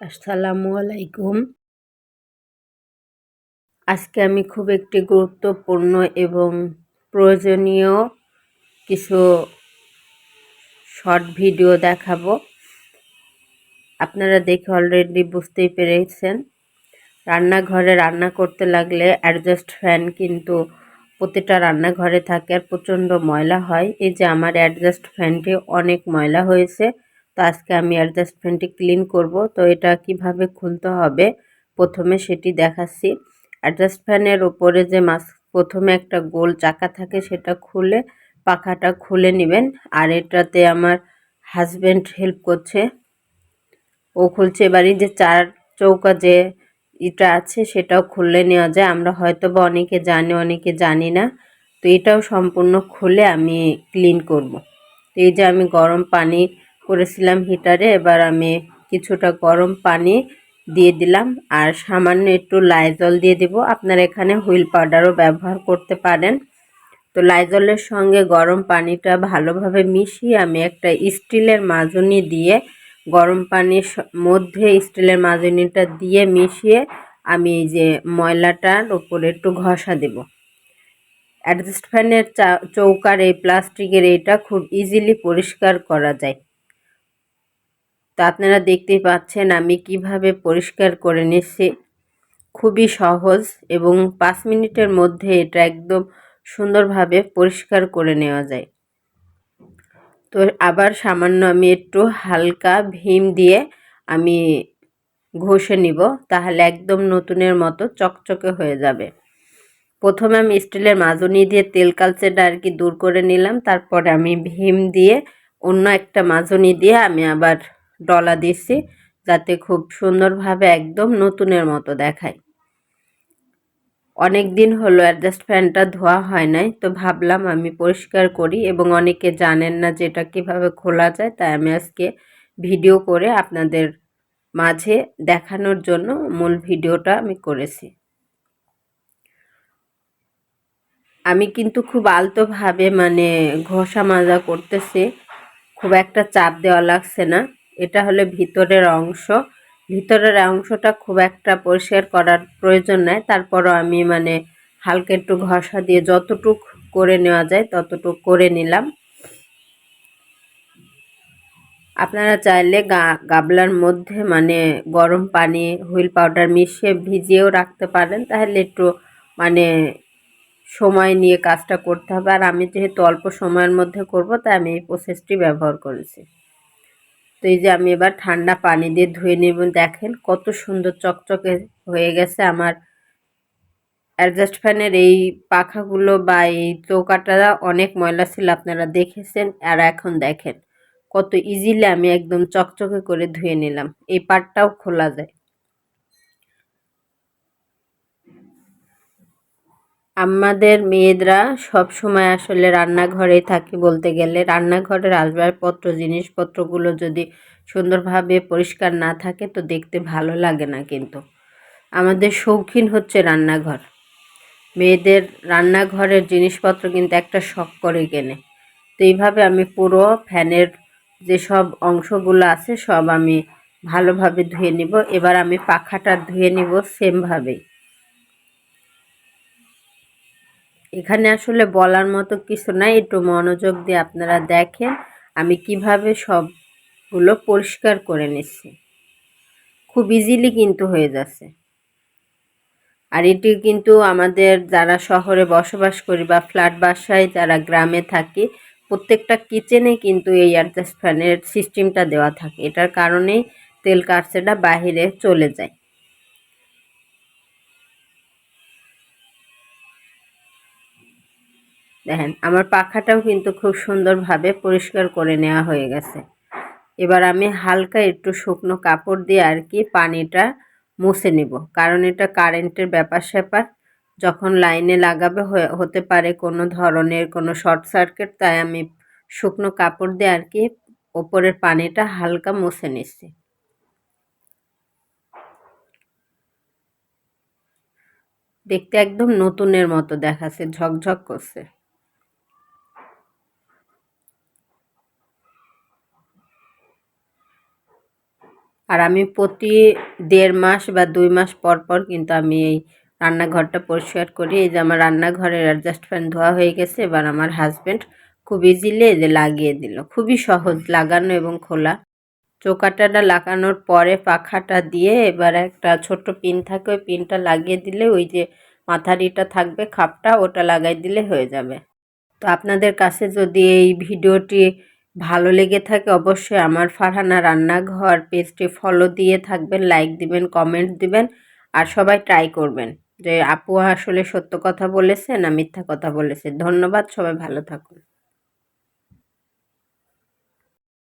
আসসালামু আলাইকুম। আজকে আমি খুব একটি গুরুত্বপূর্ণ এবং প্রয়োজনীয় কিছু শর্ট ভিডিও দেখাবো। আপনারা দেখে অলরেডি বুঝতেই পেরেছেন, রান্নাঘরে রান্না করতে লাগলে অ্যাডজাস্ট ফ্যান কিন্তু প্রতিটা রান্নাঘরে থাকে আর প্রচণ্ড ময়লা হয়। এই যে আমার অ্যাডজাস্ট ফ্যানটি অনেক ময়লা হয়েছে। তো আজকে আমি অ্যাডজাস্ট ফ্যানটি ক্লিন করব। তো এটা কীভাবে খুলতে হবে? প্রথমে সেটি দেখাচ্ছি। অ্যাডজাস্ট ফ্যানের ওপরে যে মাছ প্রথমে একটা গোল চাকা থাকে সেটা খুলে পাখাটা খুলে নেবেন। আর এটাতে আমার হাজব্যান্ড হেল্প করছে। ও খুলছে। এবারই যে চার চৌকা যে এটা আছে সেটাও খুলে নেওয়া যায়। আমরা হয়তো বা অনেকে জানি অনেকে জানি না। তো এটাও সম্পূর্ণ খুলে আমি ক্লিন করব। এই যে আমি গরম পানি করেছিলাম হিটারে, এবার আমি কিছুটা গরম পানি দিয়ে দিলাম আর সামান্য একটু লাইজল দিয়ে দিব। আপনারা এখানে হুইল পাউডারও ব্যবহার করতে পারেন। তো লাইজলের সঙ্গে গরম পানিটা ভালোভাবে মিশিয়ে আমি একটা স্টিলের মাজনি দিয়ে, গরম পানির মধ্যে স্টিলের মাজনিটা দিয়ে মিশিয়ে আমি এই যে ময়লাটার উপরে একটু ঘষা দেব। অ্যাডজাস্ট ফ্যানের চৌকার এই প্লাস্টিকের এইটা খুব ইজিলি পরিষ্কার করা যায়। তো আপনারা দেখতেই পাচ্ছেন, আমি কীভাবে পরিষ্কার করে নিচ্ছি। খুবই সহজ এবং পাঁচ মিনিটের মধ্যে এটা একদম সুন্দরভাবে পরিষ্কার করে নেওয়া যায়। তো আবার সামান্য আমি একটু হালকা ভীম দিয়ে আমি ঘষে নিব, তাহলে একদম নতুনের মতো চকচকে হয়ে যাবে। প্রথমে আমি স্টিলের মাজনি দিয়ে তেল কালচেটা আর কি দূর করে নিলাম, তারপরে আমি ভীম দিয়ে অন্য একটা মাজনি দিয়ে আমি আবার ডলা দিচ্ছি যাতে খুব সুন্দরভাবে একদম নতুনের মতো দেখায়। অনেক দিন হলো অ্যাডজাস্ট ফ্যানটা ধোয়া হয় নাই, তো ভাবলাম আমি পরিষ্কার করি এবং অনেকে জানেন না যে এটা কীভাবে খোলা যায়, তাই আমি আজকে ভিডিও করে আপনাদের মাঝে দেখানোর জন্য মূল ভিডিওটা আমি করেছি। আমি কিন্তু খুব আলতোভাবে মানে ঘষা মাজা করতেছি, খুব একটা চাপ দেওয়া লাগছে না। এটা হলে ভিতরের অংশ। ভিতরের অংশটা খুব একটা পরিষ্কার করার প্রয়োজন নাই। তারপরও আমি মানে হালকা একটু ঘষা দিয়ে যতটুক করে নেওয়া যায় ততটুক করে নিলাম। আপনারা চাইলে গাবলার মধ্যে মানে গরম পানি, হুইল পাউডার মিশিয়ে ভিজিয়েও রাখতে পারেন। তাহলে একটু মানে সময় নিয়ে কাজটা করতে হবে। আর আমি যেহেতু অল্প সময়ের মধ্যে করব, তাই আমি এই প্রসেসটি ব্যবহার করেছি। তো এই যে আমি এবার ঠান্ডা পানি দিয়ে ধুয়ে নেব। দেখেন কত সুন্দর চকচকে হয়ে গেছে আমার। অ্যাডজাস্ট ফ্যানের এই পাখাগুলো বা এই চৌকাটা অনেক ময়লা ছিল, আপনারা দেখেছেন। আর এখন দেখেন কত ইজিলি আমি একদম চকচকে করে ধুয়ে নিলাম। এই পাটটাও খোলা যায়। আমাদের মেয়েরা সব সময় আসলে রান্নাঘরেই থাকি বলতে গেলে। রান্নাঘরের আসবাবপত্র, জিনিসপত্রগুলো যদি সুন্দরভাবে পরিষ্কার না থাকে তো দেখতে ভালো লাগে না কিন্তু। আমাদের শৌখিন হচ্ছে রান্নাঘর। মেয়েদের রান্নাঘরের জিনিসপত্র কিন্তু একটা শখ করে কেনে। তো এইভাবে আমি পুরো ফ্যানের যেসব অংশগুলো আছে সব আমি ভালোভাবে ধুয়ে নিব। এবার আমি পাখাটা ধুয়ে নিব সেমভাবেই। এখানে আসলে বলার মতো কিছু নাই, একটু মনোযোগ দিয়ে আপনারা দেখেন আমি কীভাবে সবগুলো পরিষ্কার করে নিচ্ছি। খুব ইজিলি কিন্তু হয়ে যাচ্ছে। আর এটি কিন্তু আমাদের যারা শহরে বসবাস করি বা ফ্ল্যাট বাসায় যারা গ্রামে থাকি, প্রত্যেকটা কিচেনে কিন্তু এই অ্যাডজাস্ট ফ্যানের সিস্টেমটা দেওয়া থাকে। এটার কারণেই তেল কাটছেটা বাহিরে চলে যায়। দেখেন, আমার পাখাটাও কিন্তু খুব সুন্দরভাবে পরিষ্কার করে নেওয়া হয়ে গেছে। এবার আমি হালকা একটু শুকনো কাপড় দিয়ে আর কি পানিটা মুছে নিব, কারণ এটা কারেন্টের ব্যাপার স্যাপার। যখন লাইনে লাগাবে হতে পারে কোনো ধরনের কোনো শর্ট সার্কিট, তাই আমি শুকনো কাপড় দিয়ে আর কি ওপরের পানিটা হালকা মুছে নিচ্ছি। দেখতে একদম নতুনের মতো দেখাচ্ছে, ঝকঝক করছে। আর আমি প্রতি দেড় মাস বা দুই মাস পর পর কিন্তু আমি এই রান্নাঘরটা পরিষ্কার করি। এই যে আমার রান্নাঘরের অ্যাডজাস্ট ফ্যান ধোয়া হয়ে গেছে, এবার আমার হাজব্যান্ড খুব ইজিলি এই যে লাগিয়ে দিল। খুবই সহজ, লাগানো এবং খোলা। চোকাটাটা লাগানোর পরে পাখাটা দিয়ে এবার একটা ছোট্ট পিন থাকে, ওই পিনটা লাগিয়ে দিলে ওই যে মাথারিটা থাকবে, খাপটা ওটা লাগাই দিলে হয়ে যাবে। তো আপনাদের কাছে যদি এই ভিডিওটি ভালো লেগে থাকে অবশ্যই আমার ফারহানা রান্নাঘর পেজটি ফলো দিয়ে থাকবেন লাইক দিবেন কমেন্ট দিবেন আর সবাই ট্রাই করবেন যে আপু আসলে সত্য কথা বলেছে না মিথ্যা কথা বলেছে ধন্যবাদ, সবাই ভালো থাকুন।